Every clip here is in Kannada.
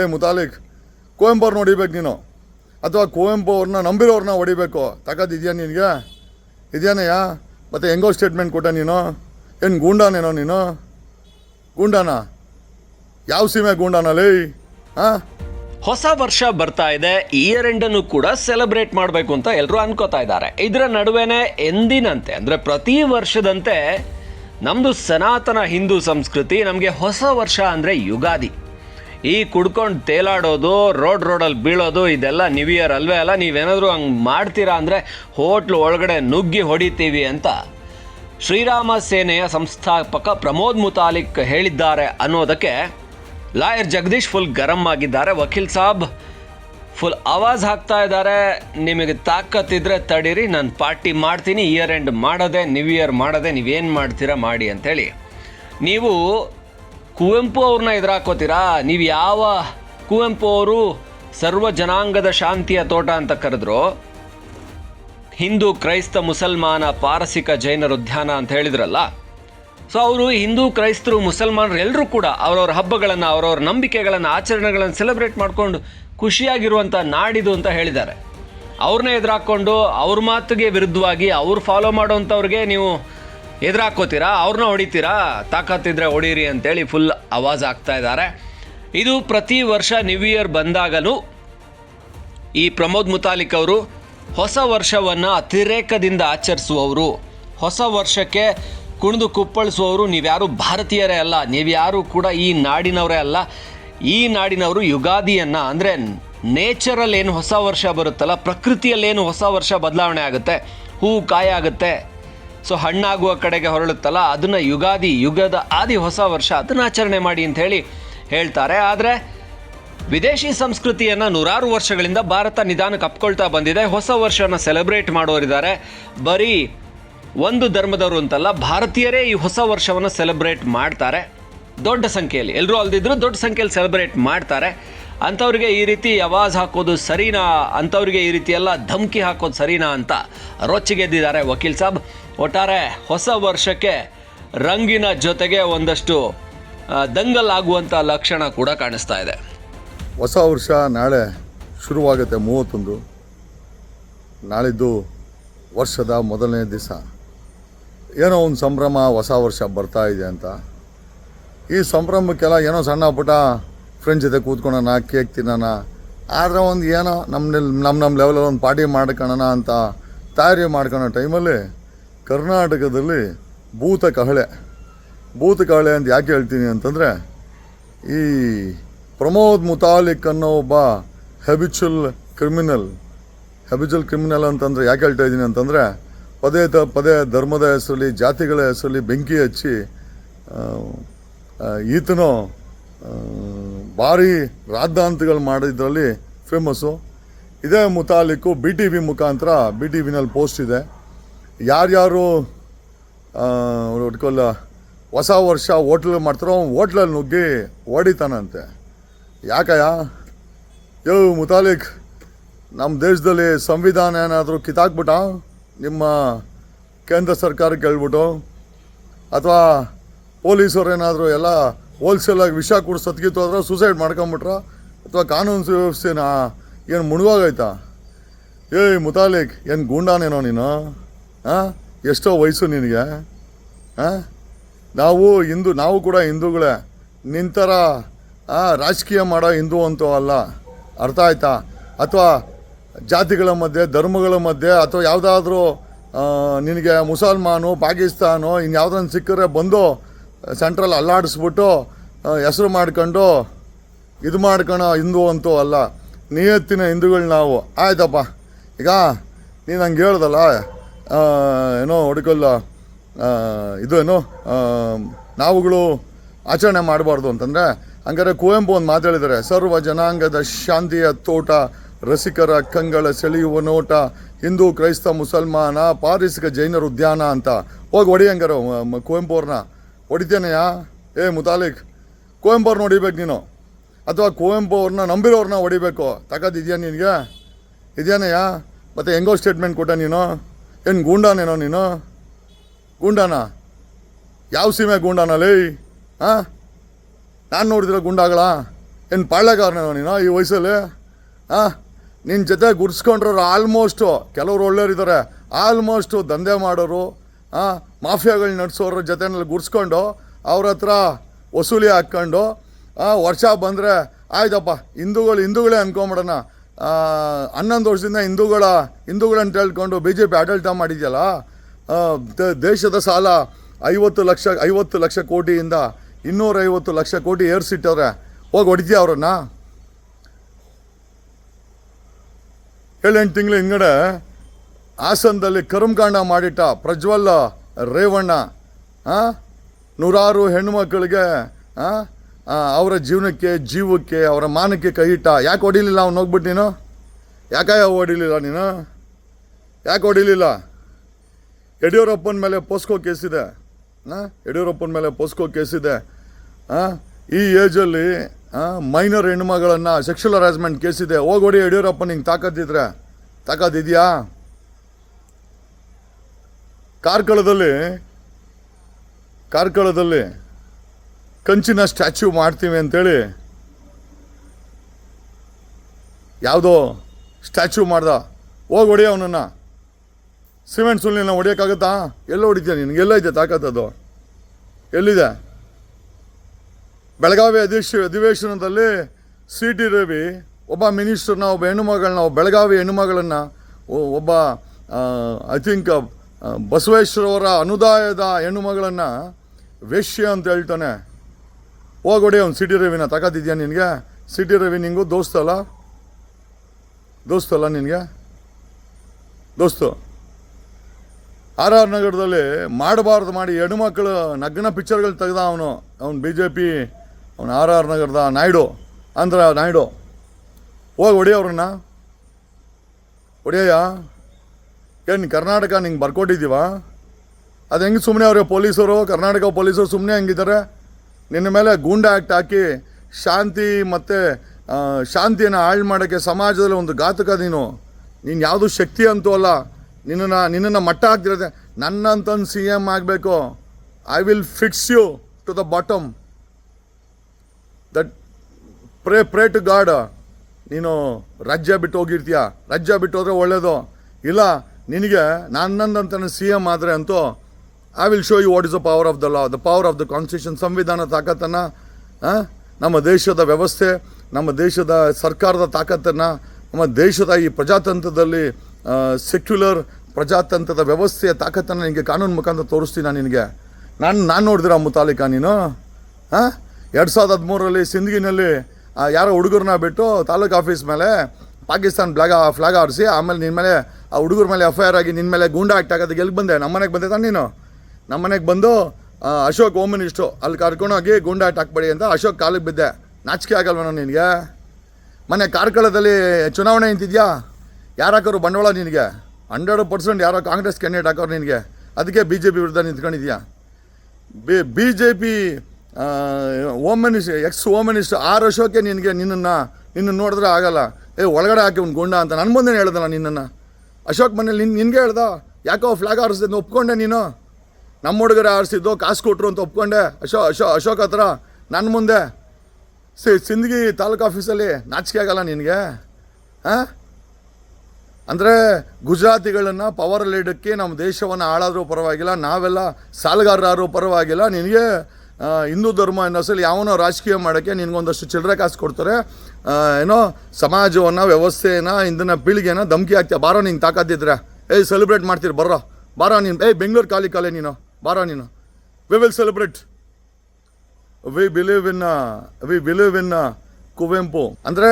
ಏ ಮುತಾಲಿಕ್ ಕುವೆಂಪು ಹೊಡಿಬೇಕು ನೀನು. ಅಥವಾ ಕುವೆಂಪು ಅವ್ರನ್ನ ನಂಬಿರೋರನ್ನ ಹೊಡಿಬೇಕು ತಾಕತ್ತಿದ್ಯಾ ನಿನಗೆ? ಇದೆಯಾನಯ್ಯ? ಮತ್ತು ಹೆಂಗೋ ಸ್ಟೇಟ್ಮೆಂಟ್ ಕೊಟ್ಟೆ ನೀನು? ಏನು ಗೂಂಡಾನೇನೋ ನೀನು? ಗೂಂಡಾನ? ಯಾವ ಸೀಮೆ ಗೂಂಡಾನಲ್ಲಿ? ಹಾಂ ಹೊಸ ವರ್ಷ ಬರ್ತಾ ಇದೆ ಇಯರ್ ಎಂಡ್ ಅನ್ನು ಕೂಡ ಸೆಲೆಬ್ರೇಟ್ ಮಾಡಬೇಕು ಅಂತ ಎಲ್ಲರೂ ಅನ್ಕೋತಾ ಇದ್ದಾರೆ. ಇದರ ನಡುವೆನೆ ಎಂದಿನಂತೆ, ಅಂದ್ರೆ ಪ್ರತಿ ವರ್ಷದಂತೆ, ನಮ್ದು ಸನಾತನ ಹಿಂದೂ ಸಂಸ್ಕೃತಿ, ನಮಗೆ ಹೊಸ ವರ್ಷ ಅಂದ್ರೆ ಯುಗಾದಿ. ಈ ಕುಡ್ಕೊಂಡು ತೇಲಾಡೋದು, ರೋಡ್ ರೋಡಲ್ಲಿ ಬೀಳೋದು, ಇದೆಲ್ಲ ನ್ಯೂ ಇಯರ್ ಅಲ್ವೇ ಅಲ್ಲ? ನೀವೇನಾದರೂ ಹಂಗೆ ಮಾಡ್ತೀರಾ ಅಂದರೆ ಹೋಟ್ಲು ಒಳಗಡೆ ನುಗ್ಗಿ ಹೊಡಿತೀವಿ ಅಂತ ಶ್ರೀರಾಮ ಸೇನೆಯ ಸಂಸ್ಥಾಪಕ ಪ್ರಮೋದ್ ಮುತಾಲಿಕ್ ಹೇಳಿದ್ದಾರೆ ಅನ್ನೋದಕ್ಕೆ ಲಾಯರ್ ಜಗದೀಶ್ ಫುಲ್ ಗರಂ ಆಗಿದ್ದಾರೆ. ವಕೀಲ್ ಸಾಬ್, ಫುಲ್ ಆವಾಜ್ ಹಾಕ್ತಾ ಇದ್ದಾರೆ. ನಿಮಗೆ ತಾಕತ್ತಿದ್ರೆ ತಡೀರಿ, ನಾನು ಪಾರ್ಟಿ ಮಾಡ್ತೀನಿ. ಇಯರ್ ಎಂಡ್ ಮಾಡೋದೆ ನ್ಯೂ ಇಯರ್ ಮಾಡೋದೆ, ನೀವೇನು ಮಾಡ್ತೀರಾ, ಮಾಡಿ ಅಂತೇಳಿ ನೀವು ಕುವೆಂಪು ಅವ್ರನ್ನ ಎದುರಾಕೋತೀರಾ ನೀವು ಯಾವ ಕುವೆಂಪು ಅವರು ಸರ್ವ ಜನಾಂಗದ ಶಾಂತಿಯ ತೋಟ ಅಂತ ಕರೆದ್ರು? ಹಿಂದೂ ಕ್ರೈಸ್ತ ಮುಸಲ್ಮಾನ ಪಾರಸಿಕ ಜೈನರ ಉದ್ಯಾನ ಅಂತ ಹೇಳಿದ್ರಲ್ಲ? ಸೊ ಅವರು ಹಿಂದೂ ಕ್ರೈಸ್ತರು ಮುಸಲ್ಮಾನರು ಎಲ್ಲರೂ ಕೂಡ ಅವರವ್ರ ಹಬ್ಬಗಳನ್ನು, ಅವರವ್ರ ನಂಬಿಕೆಗಳನ್ನು, ಆಚರಣೆಗಳನ್ನು ಸೆಲೆಬ್ರೇಟ್ ಮಾಡಿಕೊಂಡು ಖುಷಿಯಾಗಿರುವಂಥ ನಾಡಿದು ಅಂತ ಹೇಳಿದ್ದಾರೆ. ಅವ್ರನ್ನೇ ಎದುರಾಕೊಂಡು ಅವ್ರ ಮಾತಿಗೆ ವಿರುದ್ಧವಾಗಿ ಅವ್ರು ಫಾಲೋ ಮಾಡೋವಂಥವ್ರಿಗೆ ನೀವು ಎದುರಾಕೋತೀರಾ ಅವ್ರನ್ನ ಹೊಡಿತೀರಾ? ತಾಕತ್ತಿದ್ರೆ ಹೊಡೀರಿ ಅಂತೇಳಿ ಫುಲ್ ಆವಾಜ್ ಆಗ್ತಾ ಇದ್ದಾರೆ. ಇದು ಪ್ರತಿ ವರ್ಷ ನ್ಯೂ ಇಯರ್ ಬಂದಾಗಲೂ ಈ ಪ್ರಮೋದ್ ಮುತಾಲಿಕ್ ಅವರು ಹೊಸ ವರ್ಷವನ್ನು ಅತಿರೇಕದಿಂದ ಆಚರಿಸುವವರು. ಹೊಸ ವರ್ಷಕ್ಕೆ ಕುಣಿದು ಕುಪ್ಪಳಿಸುವವರು. ನೀವ್ಯಾರು ಭಾರತೀಯರೇ ಅಲ್ಲ, ನೀವ್ಯಾರು ಕೂಡ ಈ ನಾಡಿನವರೇ ಅಲ್ಲ. ಈ ನಾಡಿನವರು ಯುಗಾದಿಯನ್ನು ಅಂದರೆ ನೇಚರಲ್ಲಿ ಏನು ಹೊಸ ವರ್ಷ ಬರುತ್ತಲ್ಲ, ಪ್ರಕೃತಿಯಲ್ಲೇನು ಹೊಸ ವರ್ಷ ಬದಲಾವಣೆ ಆಗುತ್ತೆ ಹೂವು ಕಾಯಾಗುತ್ತೆ ಸೊ ಹಣ್ಣಾಗುವ ಕಡೆಗೆ ಹೊರಳುತ್ತಲ್ಲ, ಅದನ್ನು ಯುಗಾದಿ ಯುಗದ ಆದಿ ಹೊಸ ವರ್ಷ ಅದನ್ನು ಆಚರಣೆ ಮಾಡಿ ಅಂತ ಹೇಳಿ ಹೇಳ್ತಾರೆ. ಆದರೆ ವಿದೇಶಿ ಸಂಸ್ಕೃತಿಯನ್ನು ನೂರಾರು ವರ್ಷಗಳಿಂದ ಭಾರತ ನಿಧಾನಕ್ಕೆ ಅಪ್ಕೊಳ್ತಾ ಬಂದಿದೆ. ಹೊಸ ವರ್ಷವನ್ನು ಸೆಲೆಬ್ರೇಟ್ ಮಾಡೋರಿದ್ದಾರೆ ಬರೀ ಒಂದು ಧರ್ಮದವರು ಅಂತಲ್ಲ, ಭಾರತೀಯರೇ ಈ ಹೊಸ ವರ್ಷವನ್ನು ಸೆಲೆಬ್ರೇಟ್ ಮಾಡ್ತಾರೆ. ದೊಡ್ಡ ಸಂಖ್ಯೆಯಲ್ಲಿ. ಎಲ್ಲರೂ ಅಲ್ದಿದ್ರು ದೊಡ್ಡ ಸಂಖ್ಯೆಯಲ್ಲಿ ಸೆಲೆಬ್ರೇಟ್ ಮಾಡ್ತಾರೆ. ಅಂಥವ್ರಿಗೆ ಈ ರೀತಿ ಅವಾಜ್ ಹಾಕೋದು ಸರಿನಾ? ಅಂಥವ್ರಿಗೆ ಈ ರೀತಿ ಎಲ್ಲ ಧಮಕಿ ಹಾಕೋದು ಸರಿನಾ ಅಂತ ರೊಚ್ಚಿಗೆದ್ದಿದ್ದಾರೆ ವಕೀಲ್ ಸಾಬ್. ಒಟ್ಟಾರೆ ಹೊಸ ವರ್ಷಕ್ಕೆ ರಂಗಿನ ಜೊತೆಗೆ ಒಂದಷ್ಟು ದಂಗಲ್ ಆಗುವಂಥ ಲಕ್ಷಣ ಕೂಡ ಕಾಣಿಸ್ತಾ ಇದೆ. ಹೊಸ ವರ್ಷ ನಾಳೆ ಶುರುವಾಗುತ್ತೆ ಮೂವತ್ತೊಂದು. ನಾಳಿದ್ದು ವರ್ಷದ ಮೊದಲನೇ ದಿವಸ. ಏನೋ ಒಂದು ಸಂಭ್ರಮ, ಹೊಸ ವರ್ಷ ಬರ್ತಾ ಇದೆ ಅಂತ. ಈ ಸಂಭ್ರಮಕ್ಕೆಲ್ಲ ಏನೋ ಸಣ್ಣ ಪುಟ್ಟ ಫ್ರೆಂಡ್ಸ್ ಜೊತೆ ಕೂತ್ಕೊಳ್ಳೋಣ ಕೇಕ್ ತಿನ್ನೋಣ. ಆದರೆ ಒಂದು ಏನೋ ನಮ್ಮ ನಮ್ಮ ನಮ್ಮ ಲೆವೆಲಲ್ಲಿ ಒಂದು ಪಾರ್ಟಿ ಮಾಡ್ಕೊಳ್ಳೋಣ ಅಂತ ತಯಾರಿ ಮಾಡ್ಕೊಳ್ಳೋ ಟೈಮಲ್ಲಿ ಕರ್ನಾಟಕದಲ್ಲಿ ಭೂತ ಕಹಳೆ. ಭೂತ ಕಹಳೆ ಅಂತ ಯಾಕೆ ಹೇಳ್ತೀನಿ ಅಂತಂದರೆ, ಈ ಪ್ರಮೋದ್ ಮುತಾಲಿಕ್ ಅನ್ನೋ ಒಬ್ಬ ಹೆಬಿಚುಲ್ ಕ್ರಿಮಿನಲ್ ಹೆಬಿಚುಲ್ ಕ್ರಿಮಿನಲ್ ಅಂತಂದರೆ ಯಾಕೆ ಹೇಳ್ತಾ ಇದ್ದೀನಿ ಅಂತಂದರೆ, ಪದೇ ತ, ಪದೇ ಧರ್ಮದ ಹೆಸರಲ್ಲಿ, ಜಾತಿಗಳ ಹೆಸರಲ್ಲಿ ಬೆಂಕಿ ಹಚ್ಚಿ ಈತನು ಭಾರಿ ರಾದ್ದಾಂತಗಳು ಮಾಡಿದ್ರಲ್ಲಿ ಫೇಮಸ್ಸು ಇದೇ ಮುತಾಲಿಕ್ಕು ಬಿ ಟಿ ವಿ ಮುಖಾಂತರ ಬಿ ಟಿ ವಿನಲ್ಲಿ ಪೋಸ್ಟ್ ಇದೆ. ಯಾರ್ಯಾರು ಒಟ್ಕೊಲ್ಲ ಹೊಸ ವರ್ಷ ಹೋಟ್ಲ್ ಮಾಡ್ತಾರೋ ಹೋಟ್ಲಲ್ಲಿ ನುಗ್ಗಿ ಹೊಡಿತಾನಂತೆ ಯಾಕಯ್ಯ? ಯೋ ಮುತಾಲಿಕ್ ನಮ್ಮ ದೇಶದಲ್ಲಿ ಸಂವಿಧಾನ ಏನಾದರೂ ಕಿತ್ತಾಕ್ಬಿಟ್ಟ? ನಿಮ್ಮ ಕೇಂದ್ರ ಸರ್ಕಾರಕ್ಕೆ ಹೇಳ್ಬಿಟ್ಟು? ಅಥವಾ ಪೊಲೀಸರು ಏನಾದರೂ ಎಲ್ಲ ಹೋಲ್ಸೇಲಾಗಿ ವಿಷ ಕೊಡಿಸ್ ಸತ್ಗಿತ್ತು ಆದ್ರೆ ಸೂಸೈಡ್ ಮಾಡ್ಕೊಂಬಿಟ್ರ? ಅಥವಾ ಕಾನೂನು ಸುವ್ಯವಸ್ಥೆನ ಏನು ಮುಣುವಾಗೈತಾ ಏಯ್ ಮುತಾಲಿಕ್, ಏನು ಗೂಂಡಾನೇನೋ ನೀನು? ಹಾಂ ಎಷ್ಟೋ ವಯಸ್ಸು ನಿನಗೆ ಹಾಂ ನಾವು ಹಿಂದೂ, ನಾವು ಕೂಡ ಹಿಂದೂಗಳೇ. ನಿಂತರ ರಾಜಕೀಯ ಮಾಡೋ ಹಿಂದೂ ಅಂತೂ ಅಲ್ಲ. ಅರ್ಥ ಆಯ್ತಾ? ಅಥವಾ ಜಾತಿಗಳ ಮಧ್ಯೆ, ಧರ್ಮಗಳ ಮಧ್ಯೆ, ಅಥವಾ ಯಾವುದಾದ್ರೂ ನಿನಗೆ ಮುಸಲ್ಮಾನು, ಪಾಕಿಸ್ತಾನು ಇನ್ಯಾವ್ದನ್ನ ಸಿಕ್ಕರೆ ಬಂದು ಸೆಂಟ್ರಲ್ ಅಲ್ಲಾಡಿಸ್ಬಿಟ್ಟು ಹೆಸರು ಮಾಡ್ಕೊಂಡು, ಇದು ಮಾಡ್ಕೊಳೋ ಹಿಂದೂ ಅಂತೂ ಅಲ್ಲ. ನಿಯತ್ತಿನ ಹಿಂದೂಗಳು ನಾವು. ಆಯ್ತಪ್ಪ. ಈಗ ನೀನು ಹಂಗೆ ಹೇಳ್ದಲ್ಲ? ಏನೋ ಹುಡುಕಲ್ಲ. ಇದು ಏನು ನಾವುಗಳು ಆಚರಣೆ ಮಾಡಬಾರ್ದು ಅಂತಂದರೆ, ಹಂಗಾರೆ ಕುವೆಂಪು ಒಂದು ಮಾತು ಹೇಳಿದ್ದಾರೆ ಸರ್ವ ಜನಾಂಗದ ಶಾಂತಿಯ ತೋಟ, ರಸಿಕರ ಕಂಗಳ ಸೆಳೆಯುವ ನೋಟ, ಹಿಂದೂ, ಕ್ರೈಸ್ತ, ಮುಸಲ್ಮಾನ, ಪಾರಿಸಿಕ ಜೈನರ ಉದ್ಯಾನ ಅಂತ. ಹೋಗಿ ಹೊಡಿ ಹಂಗಾರೆ ಕುವೆಂಪು ಅವ್ರನ್ನ ಹೊಡಿತೇನೆಯಾ? ಏ, ಮುತಾಲಿಕ್, ಕುವೆಂಪು ಅವ್ರನ್ನ ಹೊಡಿಬೇಕು ನೀನು. ಅಥವಾ ಕುವೆಂಪು ಅವ್ರನ್ನ ನಂಬಿರೋರನ್ನ ಹೊಡಿಬೇಕು. ತಾಕತ್ತಿದ್ಯಾ ನಿನಗೆ? ಇದೆಯಾನೆಯಾ ಮತ್ತು ಹೆಂಗೋ ಸ್ಟೇಟ್ಮೆಂಟ್ ಕೊಟ್ಟೆ ನೀನು? ಏನು ಗೂಂಡಾನೇನೋ ನೀನು? ಗೂಂಡಾನ? ಯಾವ ಸೀಮೆ ಗೂಂಡಾನಲ್ಲಿ ಹಾಂ ನಾನು ನೋಡಿದ್ರೆ ಗುಂಡಾಗಳ? ಏನು ಪಾಳ್ಯಗಾರನೇನೋ ನೀನು ಈ ವಯಸ್ಸಲ್ಲಿ? ಹಾಂ ನಿನ್ನ ಜೊತೆ ಗುಡ್ಸ್ಕೊಂಡ್ರವ್ರು ಆಲ್ಮೋಸ್ಟು ಕೆಲವರು ಒಳ್ಳೆಯವ್ರಿದ್ದಾರೆ ಆಲ್ಮೋಸ್ಟು ದಂಧೆ ಮಾಡೋರು ಹಾಂ ಮಾಫಿಯಾಗಳು ನಡೆಸೋರ ಜೊತೆನಲ್ಲಿ ಗುಡ್ಸ್ಕೊಂಡು ಅವ್ರ ಹತ್ರ ವಸೂಲಿ ಹಾಕ್ಕೊಂಡು ವರ್ಷ ಬಂದರೆ ಆಯ್ತಪ್ಪ, ಹಿಂದೂಗಳು ಹಿಂದೂಗಳೇ ಅನ್ಕೊಂಬಿಡೋಣ. ಹನ್ನೊಂದು ವರ್ಷದಿಂದ ಹಿಂದೂಗಳ ಹಿಂದೂಗಳಂತ ಹೇಳ್ಕೊಂಡು ಬಿ ಜೆ ಪಿ ಆಡಳಿತ ಮಾಡಿದೆಯಲ್ಲ ದೇಶದ ಸಾಲ ಐವತ್ತು ಲಕ್ಷ ಐವತ್ತು ಲಕ್ಷ ಕೋಟಿಯಿಂದ ಇನ್ನೂರೈವತ್ತು ಲಕ್ಷ ಕೋಟಿ ಏರಿಸಿಟ್ಟವ್ರೆ, ಹೋಗಿ ಹೊಡಿತೀಯ ಅವ್ರನ್ನ ಏಳೆಂಟು ತಿಂಗಳ ಹಿಂಗಡೆ ಹಾಸನದಲ್ಲಿ ಕರ್ಮಕಾಂಡ ಮಾಡಿಟ್ಟ ಪ್ರಜ್ವಲ್ ರೇವಣ್ಣ? ನೂರಾರು ಹೆಣ್ಣುಮಕ್ಕಳಿಗೆ, ಆ? ಅವರ ಜೀವನಕ್ಕೆ, ಜೀವಕ್ಕೆ, ಅವರ ಮಾನಕ್ಕೆ ಕೈ ಇಟ್ಟ. ಯಾಕೆ ಹೊಡಿಲಿಲ್ಲ ಅವ್ನು? ಹೋಗ್ಬಿಟ್ಟು ನೀನು? ಯಾವ ಹೊಡಿಲಿಲ್ಲ ನೀನು? ಯಾಕೆ ಹೊಡಿಲಿಲ್ಲ? ಯಡಿಯೂರಪ್ಪನ ಮೇಲೆ ಪೋಸ್ಕೋ ಕೇಸಿದೆ ಹಾಂ? ಯಡಿಯೂರಪ್ಪನ ಮೇಲೆ ಪೋಸ್ಕೋ ಕೇಸಿದೆ ಹಾಂ? ಈ ಏಜಲ್ಲಿ ಮೈನರ್ ಹೆಣ್ಮಗಳನ್ನು ಸೆಕ್ಷುಲ್ ಹರಾಸ್ಮೆಂಟ್ ಕೇಸಿದೆ ಹೋಗೋಡಿ ಯಡಿಯೂರಪ್ಪ ನಿಂಗೆ ತಾಕತ್ತಿದ್ರೆ ತಾಕತ್ತಿದೆಯಾ ಕಾರ್ಕಳದಲ್ಲಿ ಕಾರ್ಕಳದಲ್ಲಿ ಕಂಚಿನ ಸ್ಟ್ಯಾಚ್ಯೂ ಮಾಡ್ತೀವಿ ಅಂತೇಳಿ ಯಾವುದೋ ಸ್ಟ್ಯಾಚ್ಯೂ ಮಾಡ್ದ. ಹೋಗಿ ಹೊಡಿ ಅವನನ್ನು. ಸಿಮೆಂಟ್ ಸುಳ್ಳಿನ ಹೊಡಿಯೋಕ್ಕಾಗತ್ತಾ? ಎಲ್ಲ ಹೊಡಿತೀಯ ನಿನಗೆ ಇದೆ ತಾಕತ್ತದು. ಎಲ್ಲಿದೆ? ಬೆಳಗಾವಿ ಅಧಿವೇಶ ಅಧಿವೇಶನದಲ್ಲಿ ಸಿ ಟಿ ರವಿ, ಒಬ್ಬ ಮಿನಿಸ್ಟರ್ನ, ಒಬ್ಬ ಹೆಣ್ಣುಮಗಳನ್ನ, ಒಬ್ಬ ಬೆಳಗಾವಿ ಹೆಣ್ಣುಮಗಳನ್ನು ಒಬ್ಬ ಐ ಥಿಂಕ್ ಬಸವೇಶ್ವರವರ ಅನುದಾಯದ ಹೆಣ್ಣುಮಗಳನ್ನು ವೇಶ್ಯ ಅಂತ ಹೇಳ್ತಾನೆ. ಹೋಗೊಡಿ ಅವ್ನು ಸಿಟಿ ರವಿನ ತಗೋತಿದ್ಯಾ ನಿನಗೆ? ಸಿಟಿ ರವಿ ನಿಂಗೂ ದೋಸ್ತಲ್ಲ ದೋಸ್ತಲ್ಲ ನಿನಗೆ? ದೋಸ್ತು. ಆರ್ ಆರ್ ನಗರದಲ್ಲಿ ಮಾಡಬಾರ್ದು ಮಾಡಿ ಹೆಣ್ಮಕ್ಳು ನಗ್ನ ಪಿಕ್ಚರ್ಗಳು ತೆಗ್ದ ಅವನು. ಅವನು ಬಿ ಜೆ ಪಿ ಅವನು ಆರ್ ಆರ್ ನಗರದ ನಾಯ್ಡು. ಆಂಧ್ರ ನಾಯ್ಡು. ಹೋಗಿ ಹೊಡಿ ಅವ್ರನ್ನ. ಹೊಡಿಯಯ್ಯ. ಏನು ಕರ್ನಾಟಕ ನಿಂಗೆ ಬರ್ಕೊಟ್ಟಿದ್ದೀವ ಅದು ಹೆಂಗೆ ಸುಮ್ಮನೆ ಅವ್ರಿಗೆ ಪೊಲೀಸರು, ಕರ್ನಾಟಕ ಪೊಲೀಸರು ಸುಮ್ಮನೆ ಹೆಂಗಿದ್ದಾರೆ ನಿನ್ನ ಮೇಲೆ ಗೂಂಡಾ ಆ್ಯಕ್ಟ್ ಹಾಕಿ ಶಾಂತಿ ಮತ್ತು ಶಾಂತಿಯನ್ನು ಹಾಳು ಮಾಡೋಕ್ಕೆ ಸಮಾಜದಲ್ಲಿ ಒಂದು ಘಾತಕ ನೀನು. ನೀನು ಯಾವುದು ಶಕ್ತಿ ಅಂತೂ ಅಲ್ಲ. ನಿನ್ನನ್ನು ನಿನ್ನನ್ನು ಮಟ್ಟ ಹಾಕ್ತಿರತ್ತೆ ನನ್ನಂತಂದು ಸಿ ಎಂ ಆಗಬೇಕು. I will fix you to the bottom that pray pray to God ನೀನು ರಾಜ್ಯ ಬಿಟ್ಟು ಹೋಗಿರ್ತೀಯ? ರಾಜ್ಯ ಬಿಟ್ಟು ಹೋದರೆ ಒಳ್ಳೆಯದು ಇಲ್ಲ, ನಿನಗೆ ನನ್ನಂದಂತ ಸಿ ಎಂ ಆದರೆ ಅಂತೂ I will show you what is the power of the law the power of the constitution ಸಂವಿಧಾನ ತಾಕತ್ತನ್ನು ನಮ್ಮ ದೇಶದ ವ್ಯವಸ್ಥೆ, ನಮ್ಮ ದೇಶದ ಸರ್ಕಾರದ ತಾಕತ್ತನ್ನು, ನಮ್ಮ ದೇಶದ ಈ ಪ್ರಜಾತಂತ್ರದಲ್ಲಿ ಸೆಕ್ಯುಲರ್ ಪ್ರಜಾತಂತ್ರದ ವ್ಯವಸ್ಥೆಯ ತಾಕತ್ತನ್ನು ನಿನಗೆ ಕಾನೂನು ಮುಖಾಂತರ ತೋರಿಸ್ತೀನಿ ನಾನು ನಿನಗೆ. ನಾನು ನಾನು ನೋಡಿದಿರ ಮುತಾಲಿಕ ನೀನು? ಹಾಂ ಎರಡು ಸಾವಿರದ ಹದಿಮೂರರಲ್ಲಿ ಸಿಂದಗಿನಲ್ಲಿ ಯಾರೋ ಹುಡುಗರನ್ನ ಬಿಟ್ಟು ತಾಲೂಕು ಆಫೀಸ್ ಮೇಲೆ ಪಾಕಿಸ್ತಾನ್ ಫ್ಲಾಗ ಫ್ಲಾಗ್ ಆರಿಸಿ ಆಮೇಲೆ ನಿನ್ನ ಮೇಲೆ ಆ ಹುಡುಗರ ಮೇಲೆ ಎಫ್ ಐ ಆರ್ ಆಗಿ ನಿನ್ನ ಮೇಲೆ ಗೂಂಡಾ ಆಕ್ಟ್ ಆಗೋದಕ್ಕೆ ಎಲ್ಲಿ ಬಂದೆ? ನಮ್ಮ ಮನೆಗೆ ಬಂದೆ ತಾನೆ ನೀನು? ನಮ್ಮ ಮನೆಗೆ ಬಂದು ಅಶೋಕ್ ಓಮ್ ಮಿನಿಸ್ಟ್ರು ಅಲ್ಲಿ ಕರ್ಕೊಂಡೋಗಿ ಗೂಂಡಾ ಆಕ್ಟ್ ಹಾಕ್ಬೇಡಿ ಅಂತ ಅಶೋಕ್ ಕಾಲಿಗೆ ಬಿದ್ದೆ. ನಾಚಿಕೆ ಆಗಲ್ವನ ನಿನಗೆ? ಮನೆ ಕಾರ್ಕಳದಲ್ಲಿ ಚುನಾವಣೆ ನಿಂತಿದ್ಯಾ? ಯಾರು ಬಂಡವಾಳ ನಿನಗೆ? ಹಂಡ್ರೆಡ್ ಪರ್ಸೆಂಟ್ ಯಾರೋ ಕಾಂಗ್ರೆಸ್ ಕ್ಯಾಂಡಿಡೇಟ್ ಹಾಕೋರು ನಿನಗೆ. ಅದಕ್ಕೆ ಬಿ ಜೆ ಪಿ ವಿರುದ್ಧ ನಿಂತ್ಕೊಂಡಿದ್ಯಾ? B B J P home minister ex home minister ಆರು ಅಶೋಕೆ ನಿನಗೆ ನಿನ್ನನ್ನು ನಿನ್ನ ನೋಡಿದ್ರೆ ಆಗಲ್ಲ. ಏ, ಒಳಗಡೆ ಹಾಕಿ ಒಂದು ಗುಂಡ ಅಂತ. ನನ್ನ ಮುಂದೆ ಹೇಳ್ದಲ್ಲ ನಿನ್ನನ್ನು? ಅಶೋಕ್ ಮನೇಲಿ ನಿನ್ನ ನಿನಗೆ ಹೇಳ್ದ? ಯಾಕೋ ಫ್ಲಾಗ್ ಆರಿಸಿದ್ದು ಒಪ್ಕೊಂಡೆ ನೀನು? ನಮ್ಮ ಹುಡುಗರು ಆರಿಸಿದ್ದು, ಕಾಸು ಕೊಟ್ಟರು ಅಂತ ಒಪ್ಕೊಂಡೆ. ಅಶೋ ಅಶೋ, ಅಶೋಕ್ ಹತ್ರ ನನ್ನ ಮುಂದೆ. ಸಿ, ಸಿಂದಗಿ ತಾಲೂಕು ಆಫೀಸಲ್ಲಿ ನಾಚಿಕೆ ಆಗಲ್ಲ ನಿನಗೆ? ಹಾಂ? ಅಂದರೆ ಗುಜರಾತಿಗಳನ್ನು ಪವರಲ್ಲಿ ಇಡೋಕ್ಕೆ ನಮ್ಮ ದೇಶವನ್ನು ಆಳಾದರೂ ಪರವಾಗಿಲ್ಲ, ನಾವೆಲ್ಲ ಸಾಲಗಾರರಾದರೂ ಪರವಾಗಿಲ್ಲ. ನಿನಗೆ ಹಿಂದೂ ಧರ್ಮ ಅನ್ನೋ ಸಲ ಯಾವನೋ ರಾಜಕೀಯ ಮಾಡೋಕ್ಕೆ ನಿನಗೊಂದಷ್ಟು ಚಿಲ್ಲರೆ ಕಾಸು ಕೊಡ್ತಾರೆ. ಏನೋ ಸಮಾಜವನ್ನು ವ್ಯವಸ್ಥೆನ ಇಂದಿನ ಪೀಳಿಗೆನ ಧಮಕಿ ಹಾಕ್ತೀಯ. ಬಾರೋ ನಿಂಗೆ ತಾಕತ್ತಿದ್ರೆ. ಏಯ್ ಸೆಲೆಬ್ರೇಟ್ ಮಾಡ್ತೀರಿ ಬರೋ ಬಾರೋ, ನೀನು, ಏಯ್, ಬೆಂಗಳೂರು ಖಾಲಿ ಕಾಲೇ ನೀನು. ಬಾರೋ ನೀನು. We will celebrate we believe in we believe in Kuvempu. ಅಂದರೆ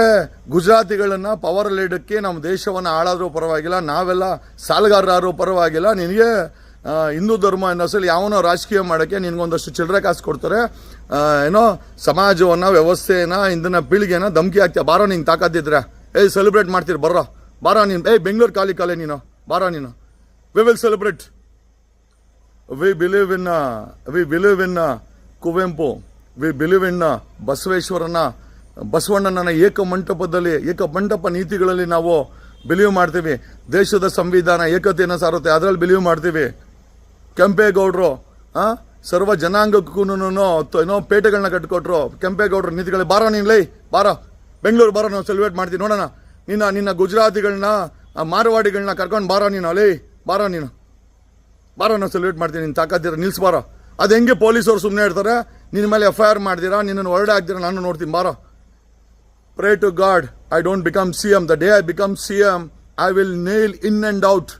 ಗುಜರಾತಿಗಳನ್ನು ಪವರ್ ಇಡೋಕ್ಕೆ ನಮ್ಮ ದೇಶವನ್ನು ಆಳಾದರೂ ಪರವಾಗಿಲ್ಲ, ನಾವೆಲ್ಲ ಸಾಲಗಾರರಾದರೂ ಪರವಾಗಿಲ್ಲ. ನಿನಗೆ ಹಿಂದೂ ಧರ್ಮ ಅನ್ನೋ ಸಲ ಯಾವನೋ ರಾಜಕೀಯ ಮಾಡೋಕ್ಕೆ ನಿನಗೊಂದಷ್ಟು ಚಿಲ್ಲರೆ ಕಾಸು ಕೊಡ್ತಾರೆ. ಏನೋ ಸಮಾಜವನ್ನು ವ್ಯವಸ್ಥೆನ ಇಂದಿನ ಪೀಳಿಗೆನ ಧಮಕಿ ಹಾಕ್ತೀಯ. ಬಾರೋ ನಿಂಗೆ ತಾಕತ್ತಿದ್ರೆ. ಏಯ್ ಸೆಲೆಬ್ರೇಟ್ ಮಾಡ್ತೀರಿ, ಬರ್ರೋ. ಬಾರೋ ನೀನು. ಏಯ್, ಬೆಂಗಳೂರು ಖಾಲಿ ಕಾಲೇ ನೀನು. ಬಾರೋ ನೀನು. We will celebrate we believe in we believe in Kuvempu we believe in ಬಸವೇಶ್ವರನ ಬಸವಣ್ಣನ ಏಕ ಮಂಟಪದಲ್ಲಿ, ಏಕ ಮಂಟಪ ನೀತಿಗಳಲ್ಲಿ ನಾವು ಬಿಲೀವ್ ಮಾಡ್ತೀವಿ. ದೇಶದ ಸಂವಿಧಾನ ಏಕತೆಯನ್ನು ಸಾರುತ್ತೆ. ಅದರಲ್ಲಿ ಬಿಲೀವ್ ಮಾಡ್ತೀವಿ. ಕೆಂಪೇಗೌಡರು ಸರ್ವ ಜನಾಂಗಕ್ಕೂ ಏನೋ ಪೇಟೆಗಳನ್ನ ಕಟ್ಕೊಟ್ರು ಕೆಂಪೇಗೌಡರು ನೀತಿಗಳು, ಬಾರ ನೀನು ಲೈ, ಬಾರ. ಬೆಂಗಳೂರು ಬಾರ ನಾವು ಸೆಲೆಬ್ರೇಟ್ ಮಾಡ್ತೀವಿ. ನೋಡೋಣ. ನಿನ್ನ ನಿನ್ನ ಗುಜರಾತಿಗಳನ್ನ ಮಾರವಾಡಿಗಳನ್ನ ಕರ್ಕೊಂಡು ಬಾರ ನೀನು, ಲೈ, ಬಾರ ನೀನು. ಬಾರ ನಾನು ಸೆಲ್ಯೂಟ್ ಮಾಡ್ತೀನಿ ನಿನ್ನ ತಾಕತ್ತಿರ ನಿಲ್ಸ್ ಬಾರ. ಅದು ಹೆಂಗೆ ಪೊಲೀಸವ್ರು ಸುಮ್ಮನೆ ಇರ್ತಾರೆ ನಿನ್ನ ಮೇಲೆ ಎಫ್ ಐ ಆರ್ ಮಾಡ್ತೀರಾ ನಿನ್ನನ್ನು ಹೊರಡೆ ಹಾಕ್ತೀರಾ ನಾನು ನೋಡ್ತೀನಿ, ಬಾರ. God I don't become C M the day I become C M I will nail in and out.